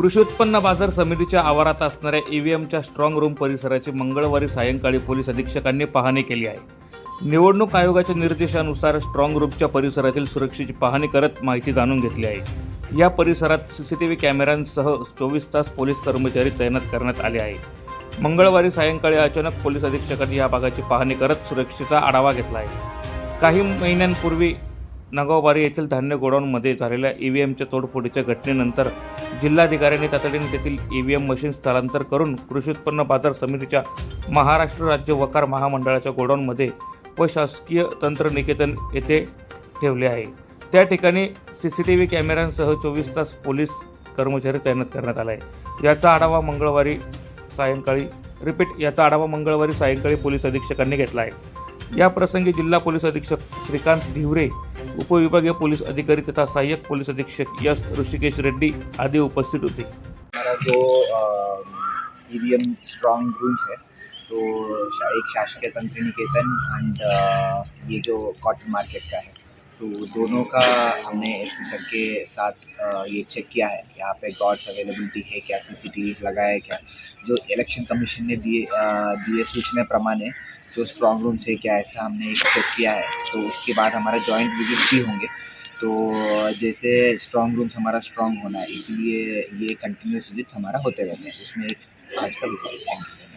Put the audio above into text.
कृषी उत्पन्न बाजार समितीच्या आवारात असणाऱ्या ईव्हीएमच्या स्ट्रॉंग रूम परिसराची मंगळवारी सायंकाळी पोलीस अधीक्षकांनी पाहणी केली आहे. निवडणूक आयोगाच्या निर्देशानुसार स्ट्रॉंग रूमच्या परिसरातील सुरक्षेची पाहणी करत माहिती जाणून घेतली आहे. या परिसरात सीसीटीव्ही कॅमेऱ्यांसह चोवीस तास पोलीस कर्मचारी तैनात करण्यात आले आहे मंगळवारी सायंकाळी अचानक पोलीस अधीक्षकांनी या भागाची पाहणी करत सुरक्षेचा आढावा घेतला आहे. काही महिन्यांपूर्वी नगावबारी येथील धान्य गोडाऊनमध्ये झालेल्या ईव्हीएमच्या तोडफोडीच्या घटनेनंतर जिल्हाधिकाऱ्यांनी तातडीने तेथील ईव्हीएम मशीन स्थलांतर करून कृषी उत्पन्न बाजार समितीच्या महाराष्ट्र राज्य वकार महामंडळाच्या गोडाऊनमध्ये व शासकीय तंत्रनिकेतन येथे ठेवले आहे. त्या ठिकाणी सी सी टी व्ही कॅमेऱ्यांसह चोवीस तास पोलीस कर्मचारी तैनात करण्यात आला आहे याचा आढावा मंगळवारी सायंकाळी रिपीट याचा आढावा मंगळवारी सायंकाळी पोलीस अधीक्षकांनी घेतला आहे. या प्रसंगी जिल्हा पोलीस अधीक्षक श्रीकांत धिवरे उपविभागीय पोलीस अधिकारी तथा सहाय्यक पोलीस अधीक्षक एस ऋषिकेश रेड्डी आदी उपस्थित होते. हमारा जो ई वी एम रूम्स है तो शा- एक शासकीय तंत्र निकेतन एंड ये जो कॉटन मार्केट का है तो दोनों का हमने एस पी सर के साथ ये चेक किया है। यहाँ पे गॉड्स अवेलेबिलिटी है, क्या सी सी टी लगाया है क्या जो इलेक्शन कमीशन ने दिए दिए सूचना प्रमाणे, जो स्ट्रॉन्ग रूम्स है, क्या ऐसा हमने चेक किया है। तो उसके बाद हमारा जॉइंट विज़िट भी होंगे। तो जैसे स्ट्रॉन्ग रूम्स हमारा स्ट्रॉन्ग होना है, इसलिए ये कंटिन्यूस विज़िट हमारा होते रहते हैं। उसमें एक आज का विज़िट थैंक यू